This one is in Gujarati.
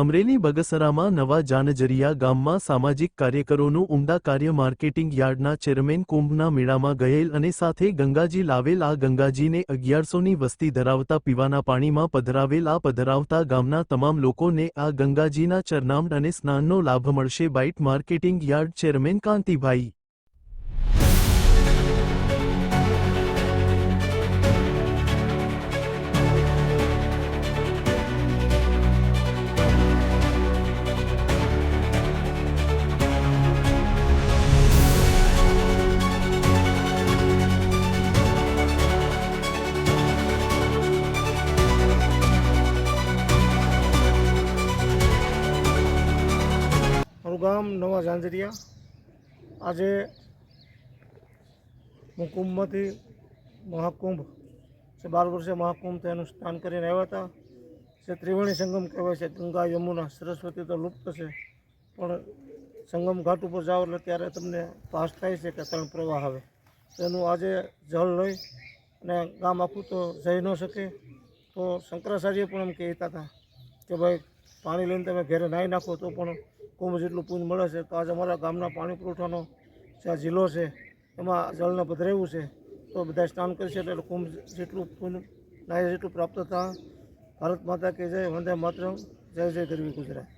અમરેલી બગસરામાં નવા જાનજરિયા ગામમાં સામાજિક કાર્યકરોનું ઉમદા કાર્ય માર્કેટિંગ યાર્ડના ચેરમેન કુંભના મેળામાં ગયેલ અને સાથે ગંગાજી લાવેલ આ ગંગાજીને અગિયારસોની વસ્તી ધરાવતા પીવાના પાણીમાં પધરાવેલ આ પધરાવતા ગામના તમામ લોકોને આ ગંગાજીના ચરનામ અને સ્નાનનો લાભ મળશે bite marketing yard chairman Kantibhai. ગામ નવા ઝાંઝરિયા. આજે હું કુંભમાંથી મહાકુંભ છે બાર વર્ષે મહાકુંભ તેનું સ્નાન કરીને આવ્યા હતા. જે ત્રિવેણી સંગમ કહેવાય છે, ગંગા, યમુના, સરસ્વતી તો લુપ્ત છે, પણ સંગમ ઘાટ ઉપર જાઓ એટલે ત્યારે તમને પાસ થાય છે કે ત્રણ પ્રવાહ આવે. તેનું આજે જળ લઈ અને ગામ આખું તો જઈ ન શકે. તો શંકરાચાર્ય પણ એમ કહેતા હતા કે ભાઈ, પાણી લઈને તમે ઘેરે નાહી નાખો તો પણ કુંભ જેટલું પૂંજ મળે છે તો આજે અમારા ગામના પાણી પુરવઠાનો જે આ જિલ્લો છે, એમાં જળને પધરાવ્યું છે. તો બધા સ્નાન કરી છે એટલે કુંભ જેટલું પૂંજ નાય જેટલું પ્રાપ્ત થતાં ભારત માતા કે જય, વંદે માત્ર જય જય ગરવી ગુજરાત.